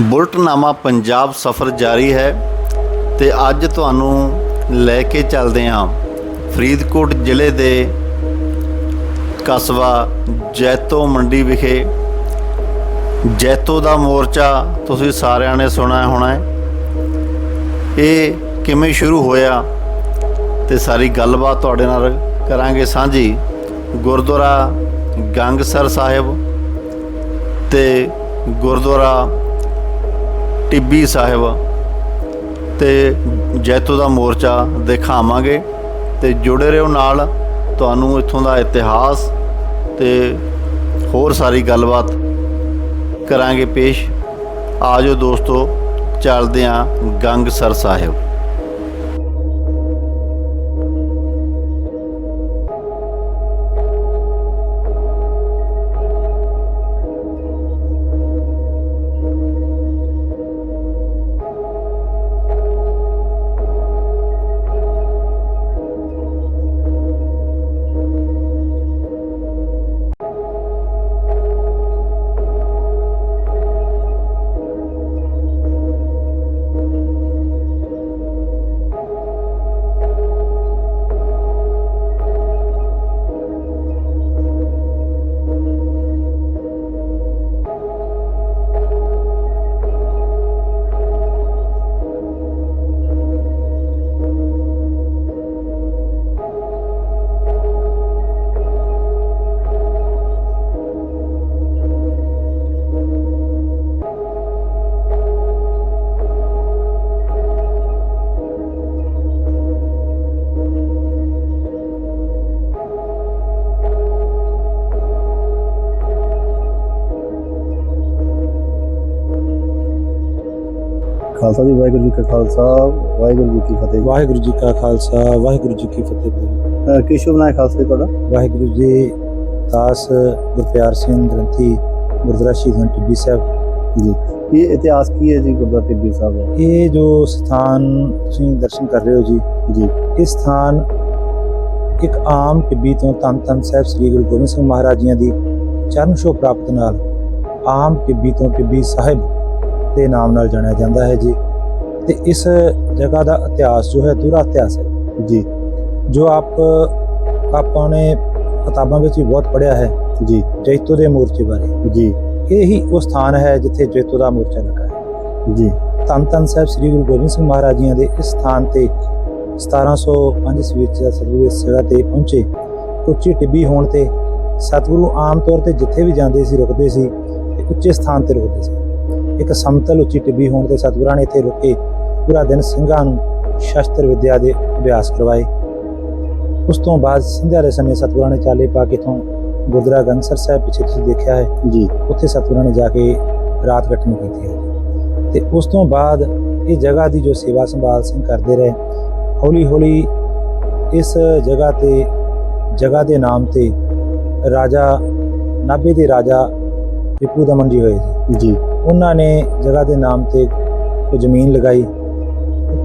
ਬੁਲਟਨਾਮਾ ਪੰਜਾਬ ਸਫ਼ਰ ਜਾਰੀ ਹੈ ਤੇ ਅੱਜ ਤੁਹਾਨੂੰ ਲੈ ਕੇ ਚੱਲਦੇ ਹਾਂ ਫਰੀਦਕੋਟ ਜ਼ਿਲ੍ਹੇ ਦੇ ਕਸਬਾ ਜੈਤੋ ਮੰਡੀ ਵਿਖੇ। ਜੈਤੋ ਦਾ ਮੋਰਚਾ ਤੁਸੀਂ ਸਾਰਿਆਂ ਨੇ ਸੁਣਿਆ ਹੋਣਾ ਹੈ। ਇਹ ਕਿਵੇਂ ਸ਼ੁਰੂ ਹੋਇਆ ਤੇ ਸਾਰੀ ਗੱਲਬਾਤ ਤੁਹਾਡੇ ਨਾਲ ਕਰਾਂਗੇ ਸਾਂਝੀ। ਗੁਰਦੁਆਰਾ ਗੰਗਸਰ ਸਾਹਿਬ ਤੇ ਗੁਰਦੁਆਰਾ ਟਿੱਬੀ ਸਾਹਿਬ ਤੇ ਜੈਤੋ ਦਾ ਮੋਰਚਾ ਦਿਖਾਵਾਂਗੇ ਤੇ ਜੁੜੇ ਰਹੋ ਨਾਲ। ਤੁਹਾਨੂੰ ਇੱਥੋਂ ਦਾ ਇਤਿਹਾਸ ਤੇ ਹੋਰ ਸਾਰੀ ਗੱਲਬਾਤ ਕਰਾਂਗੇ ਪੇਸ਼। ਆਜੋ ਦੋਸਤੋ, ਚੱਲਦੇ ਆਂ ਗੰਗਸਰ ਸਾਹਿਬ। ਖਾਲਸਾ ਜੀ ਵਾਹਿਗੁਰੂ ਜੀ ਕਾ ਖਾਲਸਾ ਵਾਹਿਗੁਰੂ ਜੀ ਕੀ ਫਤਿਹ। ਵਾਹਿਗੁਰੂ ਜੀ ਕਾ ਖਾਲਸਾ ਵਾਹਿਗੁਰੂ ਜੀ ਕੀ ਫਤਿਹ। ਅਹ ਕੀ ਸ਼ੁਭ ਨਾਮ ਹੈ ਖਾਲਸਾ ਤੁਹਾਡਾ? ਵਾਹਿਗੁਰੂ ਜੀ ਦਾਸ ਗੁਰਪਿਆਰ ਸਿੰਘ ਗ੍ਰੰਥੀ ਗੁਰਦੁਆਰਾ ਸ਼ਹੀਦਾਂ ਟਿੱਬੀ ਸਾਹਿਬ। ਜੀ ਇਹ ਇਤਿਹਾਸ ਕੀ ਹੈ ਜੀ ਗੁਰਦੁਆਰਾ ਟਿੱਬੀ ਸਾਹਿਬ ਦਾ? ਇਹ ਜੋ ਸਥਾਨ ਤੁਸੀਂ ਦਰਸ਼ਨ ਕਰ ਰਹੇ ਹੋ ਜੀ ਜੀ। ਇਹ ਸਥਾਨ ਇੱਕ ਆਮ ਟਿੱਬੀ ਤੋਂ ਧੰਨ ਧੰਨ ਸਾਹਿਬ ਸ੍ਰੀ ਗੁਰੂ ਗੋਬਿੰਦ ਸਿੰਘ ਮਹਾਰਾਜ ਦੀ ਚਰਨ ਛੋਹ ਪ੍ਰਾਪਤ ਨਾਲ ਆਮ ਟਿੱਬੀ ਤੋਂ ਟਿੱਬੀ ਸਾਹਿਬ ਦੇ ਨਾਮ ਨਾਲ ਜਾਣਿਆ ਜਾਂਦਾ ਹੈ ਜੀ। ਤੇ ਇਸ ਜਗ੍ਹਾ ਦਾ ਇਤਿਹਾਸ ਜੋ ਹੈ ਦੂਰਾ ਇਤਿਹਾਸ ਹੈ। ਜੀ। ਜੋ ਆਪ ਆਪਾਂ ਨੇ ਕਿਤਾਬਾਂ ਵਿੱਚ ਵੀ ਬਹੁਤ ਪੜ੍ਹਿਆ ਹੈ। ਜੀ। ਜੈਤੋ ਦੇ ਮੋਰਚੇ ਬਾਰੇ। ਜੀ। ਇਹ ਹੀ ਉਹ ਸਥਾਨ ਹੈ ਜਿੱਥੇ ਜੈਤੋ ਦਾ ਮੋਰਚਾ ਲੱਗਾ ਹੈ। ਜੀ। ਧੰਨ ਧੰਨ ਸਾਹਿਬ ਸ੍ਰੀ ਗੁਰੂ ਗੋਬਿੰਦ ਸਿੰਘ ਮਹਾਰਾਜ ਜੀ ਦੇ ਇਸ ਸਥਾਨ ਤੇ 1705 ਈਸਵੀ ਵਿੱਚ ਸਤਿਗੁਰੂ ਇਸ ਜਗ੍ਹਾ ਤੇ ਪਹੁੰਚੇ ਉੱਚੀ ਟਿੱਬੀ ਹੋਣ ਤੇ ਸਤਿਗੁਰੂ ਆਮ ਤੌਰ ਤੇ ਜਿੱਥੇ ਵੀ ਜਾਂਦੇ ਸੀ ਰੁਕਦੇ ਸੀ ਤੇ ਉੱਚੇ ਸਥਾਨ ਤੇ ਰੁਕਦੇ ਸੀ। ਇੱਕ ਸਮਤਲ ਉੱਚੀ ਟਿੱਬੀ ਹੋਣ ਤੇ ਸਤਿਗੁਰਾਂ ਨੇ ਇੱਥੇ ਰੁਕ। ਪੂਰਾ ਦਿਨ ਸਿੰਘਾਂ ਨੂੰ ਸ਼ਸਤਰ ਵਿਦਿਆ ਦੇ ਅਭਿਆਸ ਕਰਵਾਏ। ਉਸ ਤੋਂ ਬਾਅਦ ਸੰਧਿਆ ਦੇ ਸਮੇਂ ਸਤਿਗੁਰਾਂ ਨੇ ਚਾਲੇ ਪਾ ਕੇ ਤੋਂ ਗੁਰਦੁਆਰਾ ਗੰਗਸਰ ਸਾਹਿਬ ਪਿੱਛੇ ਤੁਸੀਂ ਦੇਖਿਆ ਹੈ। ਜੀ। ਉੱਥੇ ਸਤਿਗੁਰਾਂ ਨੇ ਜਾ ਕੇ ਰਾਤ ਕੱਟਣੀ ਕੀਤੀ ਹੈ। ਤੇ ਉਸ ਤੋਂ ਬਾਅਦ ਇਹ ਜਗ੍ਹਾ ਦੀ ਜੋ ਸੇਵਾ ਸੰਭਾਲ ਸਿੰਘ ਕਰਦੇ ਰਹੇ ਹੌਲੀ ਹੌਲੀ ਇਸ ਜਗ੍ਹਾ ਤੇ ਜਗ੍ਹਾ ਦੇ ਨਾਮ ਤੇ ਰਾਜਾ ਨਾਭੇ ਦੇ ਰਾਜਾ ਵਿਪੂ ਦਮਨ ਜੀ ਹੋਏ ਜੀ ਜੀ। ਉਹਨਾਂ ਨੇ ਜਗ੍ਹਾ ਦੇ ਨਾਮ ਤੇ ਕੋਈ ਜ਼ਮੀਨ ਲਗਾਈ।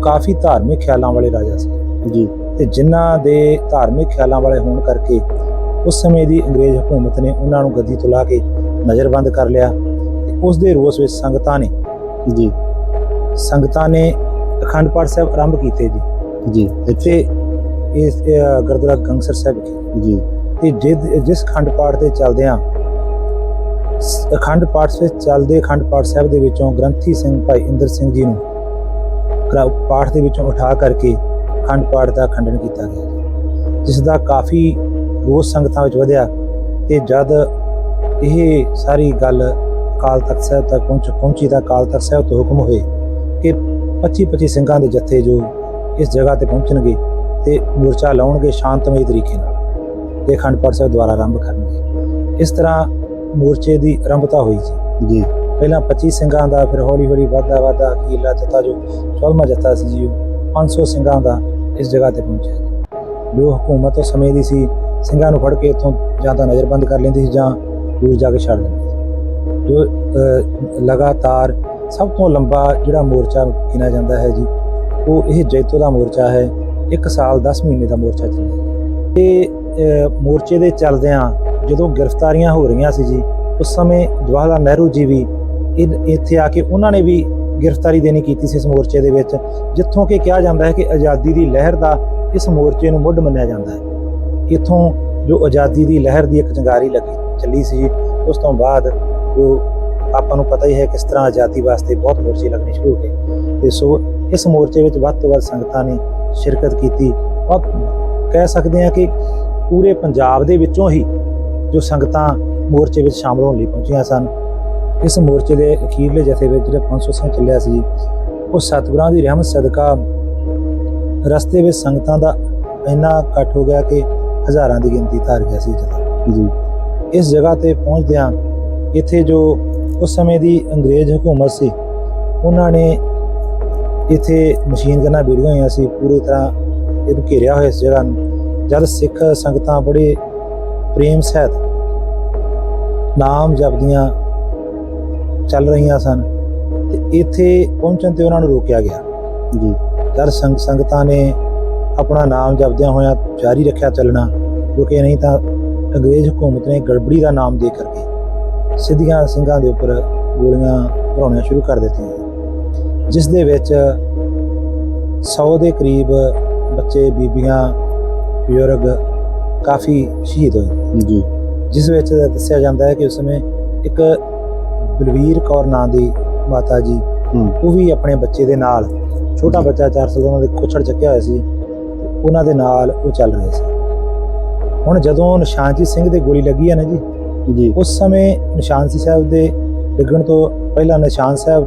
ਕਾਫੀ ਧਾਰਮਿਕ ਖਿਆਲਾਂ ਵਾਲੇ ਰਾਜਾ ਸੀ। ਜੀ। ਤੇ ਜਿਨ੍ਹਾਂ ਦੇ ਧਾਰਮਿਕ ਖਿਆਲਾਂ ਵਾਲੇ ਹੋਣ ਕਰਕੇ ਉਸ ਸਮੇਂ ਦੀ ਅੰਗਰੇਜ਼ ਹਕੂਮਤ ਨੇ ਉਹਨਾਂ ਨੂੰ ਗੱਦੀ ਤੋਂ ਲਾ ਕੇ ਨਜ਼ਰਬੰਦ ਕਰ ਲਿਆ ਤੇ ਉਸ ਦੇ ਰੋਸ ਵਿੱਚ ਸੰਗਤਾਂ ਨੇ ਜੀ। ਸੰਗਤਾਂ ਨੇ ਅਖੰਡ ਪਾਠ ਸਾਹਿਬ ਆਰੰਭ ਕੀਤੇ ਜੀ। ਜੀ। ਇੱਥੇ ਇਸ ਗੁਰਦੁਆਰਾ ਗੰਗਸਰ ਸਾਹਿਬ ਵਿਖੇ। ਜੀ। ਤੇ ਜਿਸ- ਜਿਸ ਅਖੰਡ ਪਾਠ ਤੇ ਚੱਲਦੇ ਆ ਅਖੰਡ ਪਾਠ ਵਿੱਚ ਚੱਲਦੇ ਅਖੰਡ ਪਾਠ ਸਾਹਿਬ ਦੇ ਵਿੱਚੋਂ ਗ੍ਰੰਥੀ ਸਿੰਘ ਭਾਈ ਇੰਦਰ ਸਿੰਘ ਜੀ ਨੂੰ ਪਾਠ ਦੇ ਵਿੱਚੋਂ ਉਠਾ ਕਰਕੇ ਅਖੰਡ ਪਾਠ ਦਾ ਖੰਡਨ ਕੀਤਾ ਗਿਆ ਜੀ। ਜਿਸ ਦਾ ਕਾਫੀ ਰੋਸ ਸੰਗਤਾਂ ਵਿੱਚ ਵਧਿਆ ਤੇ ਜਦ ਇਹ ਸਾਰੀ ਗੱਲ ਕਾਲ ਤਖਤ ਸਾਹਿਬ ਤੱਕ ਪਹੁੰਚ ਪਹੁੰਚੀ ਤਾਂ ਕਾਲ ਤਖਤ ਸਾਹਿਬ ਤੋਂ ਹੁਕਮ ਹੋਏ ਕਿ 25 25 ਸਿੰਘਾਂ ਦੇ ਜੱਥੇ ਜੋ ਇਸ ਜਗ੍ਹਾ ਤੇ ਪਹੁੰਚਣਗੇ ਤੇ ਮੋਰਚਾ ਲਾਉਣਗੇ ਸ਼ਾਂਤਮਈ ਤਰੀਕੇ ਨਾਲ ਤੇ ਅਖੰਡ ਪਾਠ ਸਾਹਿਬ ਦੁਆਰਾ ਆਰੰਭ ਕਰਨਗੇ। ਇਸ ਤਰ੍ਹਾਂ ਮੋਰਚੇ ਦੀ ਆਰੰਭਤਾ ਹੋਈ ਜੀ ਜੀ। ਪਹਿਲਾਂ 25 ਸਿੰਘਾਂ ਦਾ, ਫਿਰ ਹੌਲੀ ਹੌਲੀ ਵਾਧਾ ਵਾਧਾ ਅਖੀਰਲਾ ਜਥਾ ਜੋ 14ਵਾਂ ਜਥਾ ਸੀ ਜੀ, ਉਹ 500 ਸਿੰਘਾਂ ਦਾ ਇਸ ਜਗ੍ਹਾ ਤੇ ਪਹੁੰਚਿਆ ਜੋ। ਹਕੂਮਤ ਉਸ ਸਮੇਂ ਦੀ ਸੀ, ਸਿੰਘਾਂ ਨੂੰ ਫੜ ਕੇ ਇੱਥੋਂ ਜਾਂ ਤਾਂ ਨਜ਼ਰਬੰਦ ਕਰ ਲੈਂਦੀ ਸੀ ਜਾਂ ਦੂਰ ਜਾ ਕੇ ਛੱਡ ਦਿੰਦੀ ਸੀ। ਜੋ ਲਗਾਤਾਰ ਸਭ ਤੋਂ ਲੰਬਾ ਜਿਹੜਾ ਮੋਰਚਾ ਗਿਣਿਆ ਜਾਂਦਾ ਹੈ ਜੀ, ਉਹ ਇਹ ਜੈਤੋ ਦਾ ਮੋਰਚਾ ਹੈ 1 ਸਾਲ 10 ਮਹੀਨੇ ਦਾ ਮੋਰਚਾ ਚੱਲਿਆ ਤੇ ਮੋਰਚੇ ਦੇ ਚੱਲਦਿਆਂ ਜਦੋਂ ਗ੍ਰਿਫਤਾਰੀਆਂ ਹੋ ਰਹੀਆਂ ਸੀ ਜੀ, ਉਸ ਸਮੇਂ ਜਵਾਹਰ ਲਾਲ ਨਹਿਰੂ ਜੀ ਵੀ ਇੱਥੇ ਆ ਕੇ ਉਹਨਾਂ ਨੇ ਵੀ ਗ੍ਰਿਫਤਾਰੀ ਦੇਣੀ ਕੀਤੀ ਸੀ ਇਸ ਮੋਰਚੇ ਦੇ ਵਿੱਚ, ਜਿੱਥੋਂ ਕਿ ਕਿਹਾ ਜਾਂਦਾ ਹੈ ਕਿ ਆਜ਼ਾਦੀ ਦੀ ਲਹਿਰ ਦਾ ਇਸ ਮੋਰਚੇ ਨੂੰ ਮੁੱਢ ਮੰਨਿਆ ਜਾਂਦਾ ਹੈ। ਇਥੋਂ ਜੋ ਆਜ਼ਾਦੀ ਦੀ ਲਹਿਰ ਦੀ ਇੱਕ ਚੰਗਾਰੀ ਲੱਗੀ, ਚੱਲੀ ਸੀ, ਉਸ ਤੋਂ ਬਾਅਦ ਜੋ ਆਪਾਂ ਨੂੰ ਪਤਾ ਹੀ ਹੈ ਕਿਸ ਤਰ੍ਹਾਂ ਆਜ਼ਾਦੀ ਵਾਸਤੇ ਬਹੁਤ ਮੋਰਚੇ ਲੱਗਣੇ ਸ਼ੁਰੂ ਹੋ ਗਏ। ਤੇ ਸੋ ਇਸ ਮੋਰਚੇ ਵਿੱਚ ਵੱਧ ਤੋਂ ਵੱਧ ਸੰਗਤਾਂ ਨੇ ਸ਼ਿਰਕਤ ਕੀਤੀ। ਔਰ ਕਹਿ ਸਕਦੇ ਹਾਂ ਕਿ ਪੂਰੇ ਪੰਜਾਬ ਦੇ ਵਿੱਚੋਂ ਹੀ ਜੋ ਸੰਗਤਾਂ ਮੋਰਚੇ ਵਿੱਚ ਸ਼ਾਮਲ ਹੋਣ ਲਈ ਪਹੁੰਚੀਆਂ ਸਨ ਇਸ ਮੋਰਚੇ ਦੇ ਅਖੀਰਲੇ ਜਥੇ ਵਿੱਚ ਜਿਹੜਾ 500 ਸਿੰਘ ਚੱਲਿਆ ਸੀ। ਉਹ ਸਤਿਗੁਰਾਂ ਦੀ ਰਹਿਮਤ ਸਦਕਾ ਰਸਤੇ ਵਿੱਚ ਸੰਗਤਾਂ ਦਾ ਇੰਨਾ ਇਕੱਠ ਹੋ ਗਿਆ ਕਿ ਹਜ਼ਾਰਾਂ ਦੀ ਗਿਣਤੀ ਧਾਰ ਗਿਆ ਸੀ ਜਥਾ ਜੀ। ਇਸ ਜਗ੍ਹਾ ਤੇ ਪਹੁੰਚਦਿਆਂ ਇੱਥੇ ਜੋ ਉਸ ਸਮੇਂ ਦੀ ਅੰਗਰੇਜ਼ ਹਕੂਮਤ ਸੀ ਉਹਨਾਂ ਨੇ ਇੱਥੇ ਮਸ਼ੀਨ ਗਨਾਂ ਵੀਡੀਓ ਹੋਈਆਂ ਸੀ ਪੂਰੀ ਤਰ੍ਹਾਂ ਇਹਨੂੰ ਘੇਰਿਆ ਹੋਇਆ ਇਸ ਜਗ੍ਹਾ ਨੂੰ। ਜਦ ਸਿੱਖ ਸੰਗਤਾਂ ਬੜੇ ਪ੍ਰੇਮ ਸਹਿਤ ਨਾਮ ਜਪਦੀਆਂ ਚੱਲ ਰਹੀਆਂ ਸਨ ਤੇ ਇੱਥੇ ਪਹੁੰਚਣ ਤੇ ਉਹਨਾਂ ਨੂੰ ਰੋਕਿਆ ਗਿਆ। ਜੀ। ਜਦ ਸੰਗ ਸੰਗਤਾਂ ਨੇ ਆਪਣਾ ਨਾਮ ਜਪਦਿਆਂ ਹੋਇਆਂ ਜਾਰੀ ਰੱਖਿਆ ਚੱਲਣਾ ਕਿਉਂਕਿ ਨਹੀਂ ਤਾਂ ਅੰਗਰੇਜ਼ ਹਕੂਮਤ ਨੇ ਗੜਬੜੀ ਦਾ ਨਾਮ ਦੇ ਕਰਕੇ ਸਿੱਧੀਆਂ ਸਿੰਘਾਂ ਦੇ ਉੱਪਰ ਗੋਲੀਆਂ ਭਰਾਉਣੀਆਂ ਸ਼ੁਰੂ ਕਰ ਦਿੱਤੀਆਂ। ਜਿਸ ਦੇ ਵਿੱਚ 100 ਦੇ ਕਰੀਬ ਬੱਚੇ ਬੀਬੀਆਂ ਬਜ਼ੁਰਗ ਕਾਫੀ ਸ਼ਹੀਦ ਹੋਏ। ਜੀ। ਜਿਸ ਵਿੱਚ ਦੱਸਿਆ ਜਾਂਦਾ ਹੈ ਕਿ ਉਸ ਸਮੇਂ ਇੱਕ ਬਲਵੀਰ ਕੌਰ ਨਾਂ ਦੀ ਮਾਤਾ ਜੀ ਉਹ ਵੀ ਆਪਣੇ ਬੱਚੇ ਦੇ ਨਾਲ ਛੋਟਾ। ਬੱਚਾ 4 ਸਾਲ ਉਹਨਾਂ ਦੇ ਕੋਛੜ ਚੱਕਿਆ ਹੋਇਆ ਸੀ ਉਹਨਾਂ ਦੇ ਨਾਲ ਉਹ ਚੱਲ ਰਹੇ ਸੀ। ਹੁਣ ਜਦੋਂ ਨਿਸ਼ਾਨਜੀਤ ਸਿੰਘ ਦੇ ਗੋਲੀ ਲੱਗੀ ਹੈ ਨਾ ਜੀ ਜੀ। ਉਸ ਸਮੇਂ ਨਿਸ਼ਾਨ ਸਿੰਘ ਸਾਹਿਬ ਦੇ ਡਿੱਗਣ ਤੋਂ ਪਹਿਲਾਂ ਨਿਸ਼ਾਨ ਸਾਹਿਬ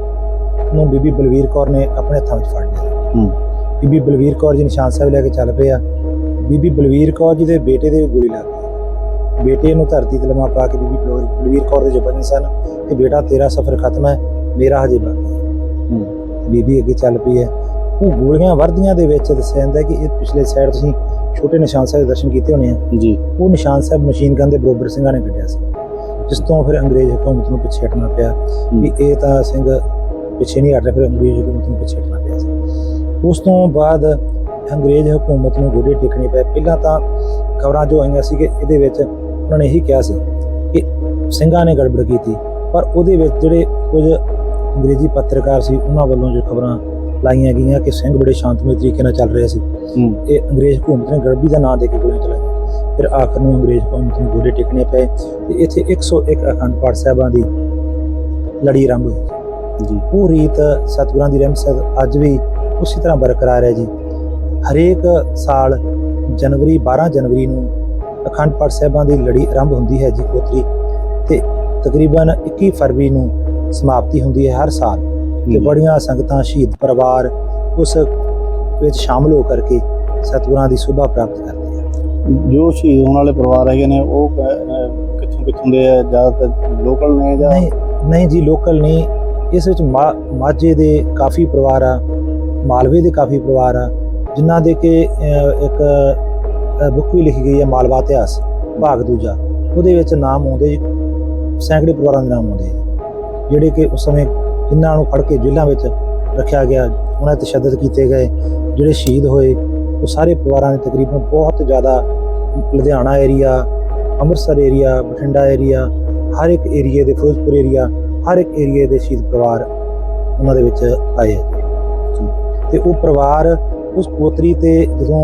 ਨੂੰ ਬੀਬੀ ਬਲਵੀਰ ਕੌਰ ਨੇ ਆਪਣੇ ਹੱਥਾਂ ਵਿੱਚ ਫੜ ਲਿਆ। ਹੂੰ। ਬੀਬੀ ਬਲਵੀਰ ਕੌਰ ਜੀ ਨਿਸ਼ਾਨ ਸਾਹਿਬ ਲੈ ਕੇ ਚੱਲ ਪਏ ਆ। ਬੀਬੀ ਬਲਵੀਰ ਕੌਰ ਜੀ ਦੇ ਬੇਟੇ ਦੇ ਗੋਲੀ ਲੱਗ ਬੇਟੇ ਨੂੰ ਧਰਤੀ ਤੇ ਲਮਾ ਪਾ ਕੇ ਬੀਬੀ ਬਲਵੀਰ ਕੌਰ ਦੇ ਜਬਨ ਸਨ ਕਿ ਬੇਟਾ ਤੇਰਾ ਸਫ਼ਰ ਖਤਮ ਹੈ ਮੇਰਾ ਹਜੇ ਬਾਕੀ ਹੈ। ਬੀਬੀ ਅੱਗੇ ਚੱਲ ਪਈ ਹੈ। ਉਹ ਗੋਲੀਆਂ ਵਰਦੀਆਂ ਦੇ ਵਿੱਚ ਦੱਸਿਆ ਜਾਂਦਾ ਕਿ ਇਹ ਪਿਛਲੇ ਸਾਈਡ ਤੁਸੀਂ ਛੋਟੇ ਨਿਸ਼ਾਨ ਸਾਹਿਬ ਦੇ ਦਰਸ਼ਨ ਕੀਤੇ ਹੋਣੇ ਆ। ਜੀ। ਉਹ ਨਿਸ਼ਾਨ ਸਾਹਿਬ ਮਸ਼ੀਨ ਗਨ ਦੇ ਬਰੋਬਰ ਸਿੰਘਾਂ ਨੇ ਕੱਢਿਆ ਸੀ। ਜਿਸ ਤੋਂ ਫਿਰ ਅੰਗਰੇਜ਼ ਹਕੂਮਤ ਨੂੰ ਪਿੱਛੇ ਹਟਣਾ ਪਿਆ। ਵੀ ਇਹ ਤਾਂ ਸਿੰਘ ਪਿੱਛੇ ਨਹੀਂ ਹਟ ਰਿਹਾ ਫਿਰ ਅੰਗਰੇਜ਼ ਹਕੂਮਤ ਨੂੰ ਪਿੱਛੇ ਹਟਣਾ ਪਿਆ ਸੀ। ਉਸ ਤੋਂ ਬਾਅਦ ਅੰਗਰੇਜ਼ ਹਕੂਮਤ ਨੂੰ ਗੋਡੇ ਟੇਕਣੇ ਪਏ। ਪਹਿਲਾਂ ਤਾਂ ਖਬਰਾਂ ਜੋ ਆਈਆਂ ਸੀ ਕਿ ਇਹਦੇ ਵਿੱਚ ਉਹਨਾਂ ਨੇ ਇਹੀ ਕਿਹਾ ਸੀ ਕਿ ਸਿੰਘਾਂ ਨੇ ਗੜਬੜ ਕੀਤੀ। ਪਰ ਉਹਦੇ ਵਿੱਚ ਜਿਹੜੇ ਕੁਝ ਅੰਗਰੇਜ਼ੀ ਪੱਤਰਕਾਰ ਸੀ ਉਹਨਾਂ ਵੱਲੋਂ ਜੋ ਖਬਰਾਂ ਲਾਈਆਂ ਗਈਆਂ ਕਿ ਸਿੰਘ ਬੜੇ ਸ਼ਾਂਤਮਈ ਤਰੀਕੇ ਨਾਲ ਚੱਲ ਰਹੇ ਸੀ। ਇਹ ਅੰਗਰੇਜ਼ ਹਕੂਮਤ ਨੇ ਗੜਬੀ ਦਾ ਨਾਂ ਦੇ ਕੇ ਗੋਲੀਆਂ ਚਲਾਈਆਂ। ਫਿਰ ਆਖਰ ਨੂੰ ਅੰਗਰੇਜ਼ ਹਕੂਮਤ ਨੂੰ ਗੋਡੇ ਟੇਕਣੇ ਪਏ ਤੇ ਇੱਥੇ 101 ਅਖੰਡ ਪਾਠ ਸਾਹਿਬਾਂ ਦੀ ਲੜੀ ਆਰੰਭ ਹੋਈ। ਜੀ। ਉਹ ਰੀਤ ਸਤਿਗੁਰਾਂ ਦੀ ਰਹਿਮਤ ਸਦ ਅੱਜ ਵੀ ਉਸੇ ਤਰ੍ਹਾਂ ਬਰਕਰਾਰ ਹੈ ਜੀ। ਹਰੇਕ ਸਾਲ ਜਨਵਰੀ 12 ਜਨਵਰੀ ਨੂੰ ਅਖੰਡ ਪਾਠ ਸਾਹਿਬਾਂ ਦੀ ਲੜੀ ਆਰੰਭ ਹੁੰਦੀ ਹੈ ਜੀ ਕੋਤਰੀ ਤੇ ਤਕਰੀਬਨ 21 ਫਰਵਰੀ ਨੂੰ ਸਮਾਪਤੀ ਹੁੰਦੀ ਹੈ ਹਰ ਸਾਲ ਤੇ। ਬੜੀਆਂ ਸੰਗਤਾਂ ਸ਼ਹੀਦ ਪਰਿਵਾਰ ਉਸ ਵਿੱਚ ਸ਼ਾਮਲ ਹੋ ਕਰਕੇ ਸਤਿਗੁਰਾਂ ਦੀ ਸੁਭਾ ਪ੍ਰਾਪਤ ਕਰਦੇ ਆ। ਜੋ ਸ਼ਹੀਦ ਹੋਣ ਵਾਲੇ ਪਰਿਵਾਰ ਹੈਗੇ ਨੇ ਉਹ ਕਿੱਥੋਂ ਕਿੱਥੋਂ ਦੇ ਆ? ਜ਼ਿਆਦਾਤਰ ਲੋਕਲ ਨੇ ਜਾਂ ਨਹੀਂ ਨਹੀਂ ਜੀ ਲੋਕਲ ਨਹੀਂ। ਇਸ ਵਿੱਚ ਮਾਝੇ ਦੇ ਕਾਫੀ ਪਰਿਵਾਰ ਆ ਮਾਲਵੇ ਦੇ ਕਾਫੀ ਪਰਿਵਾਰ ਆ ਜਿਨ੍ਹਾਂ ਦੇ ਕਿ ਇੱਕ ਬੁੱਕ ਵੀ ਲਿਖੀ ਗਈ ਹੈ, ਮਾਲਵਾ ਇਤਿਹਾਸ, ਭਾਗ ਦੂਜਾ। ਉਹਦੇ ਵਿੱਚ ਨਾਮ ਆਉਂਦੇ ਸੈਂਕੜੇ ਪਰਿਵਾਰਾਂ ਦੇ ਨਾਮ ਆਉਂਦੇ ਜਿਹੜੇ ਕਿ ਉਸ ਸਮੇਂ ਜਿਨ੍ਹਾਂ ਨੂੰ ਫੜ ਕੇ ਜੇਲ੍ਹਾਂ ਵਿੱਚ ਰੱਖਿਆ ਗਿਆ, ਉਹਨਾਂ ਤੇ ਤਸ਼ੱਦਦ ਕੀਤੇ ਗਏ। ਜਿਹੜੇ ਸ਼ਹੀਦ ਹੋਏ, ਉਹ ਸਾਰੇ ਪਰਿਵਾਰਾਂ ਦੇ ਤਕਰੀਬਨ ਬਹੁਤ ਜ਼ਿਆਦਾ Ludhiana area, Amritsar area, Bathinda area, ਹਰ ਇੱਕ ਏਰੀਏ ਦੇ, ਫਿਰੋਜ਼ਪੁਰ ਏਰੀਆ, ਹਰ ਇੱਕ ਏਰੀਏ ਦੇ ਸ਼ਹੀਦ ਪਰਿਵਾਰ ਉਹਨਾਂ ਦੇ ਵਿੱਚ ਆਏ ਆ। ਤੇ ਉਹ ਪਰਿਵਾਰ ਉਸ ਪੋਤਰੀ ਤੇ ਜਦੋਂ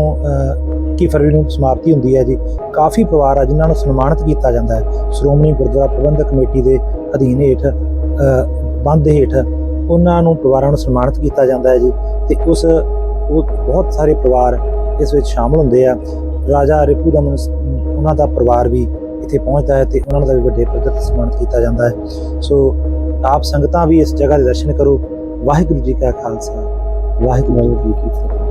21 ਫਰਵਰੀ ਨੂੰ ਸਮਾਪਤੀ ਹੁੰਦੀ ਹੈ ਜੀ। ਕਾਫੀ ਪਰਿਵਾਰ ਆ ਜਿਨ੍ਹਾਂ ਨੂੰ ਸਨਮਾਨਿਤ ਕੀਤਾ ਜਾਂਦਾ ਹੈ। ਸ਼੍ਰੋਮਣੀ ਗੁਰਦੁਆਰਾ ਪ੍ਰਬੰਧਕ ਕਮੇਟੀ ਦੇ ਅਧੀਨ ਹੇਠ ਬੰਦ ਹੇਠ ਉਹਨਾਂ ਨੂੰ ਪਰਿਵਾਰਾਂ ਨੂੰ ਸਨਮਾਨਿਤ ਕੀਤਾ ਜਾਂਦਾ ਹੈ ਜੀ। ਤੇ ਉਸ ਬਹੁਤ ਸਾਰੇ ਪਰਿਵਾਰ ਇਸ ਵਿੱਚ ਸ਼ਾਮਲ ਹੁੰਦੇ ਆ। ਰਾਜਾ ਰਿਪੂ ਦਾ ਉਹਨਾਂ ਦਾ ਪਰਿਵਾਰ ਵੀ ਇੱਥੇ ਪਹੁੰਚਦਾ ਹੈ ਤੇ ਉਹਨਾਂ ਦਾ ਵੀ ਵੱਡੇ ਪੱਧਰ ਤੇ ਸਨਮਾਨਿਤ ਕੀਤਾ ਜਾਂਦਾ ਹੈ। ਸੋ ਆਪ ਸੰਗਤਾਂ ਵੀ ਇਸ ਜਗ੍ਹਾ ਦੇ ਦਰਸ਼ਨ ਕਰੋ। ਵਾਹਿਗੁਰੂ ਜੀ ਕਾ ਖਾਲਸਾ। ਵਾਹਿਗੁਰੂ ਜੀ ਕੀ ਫਤਿਹ।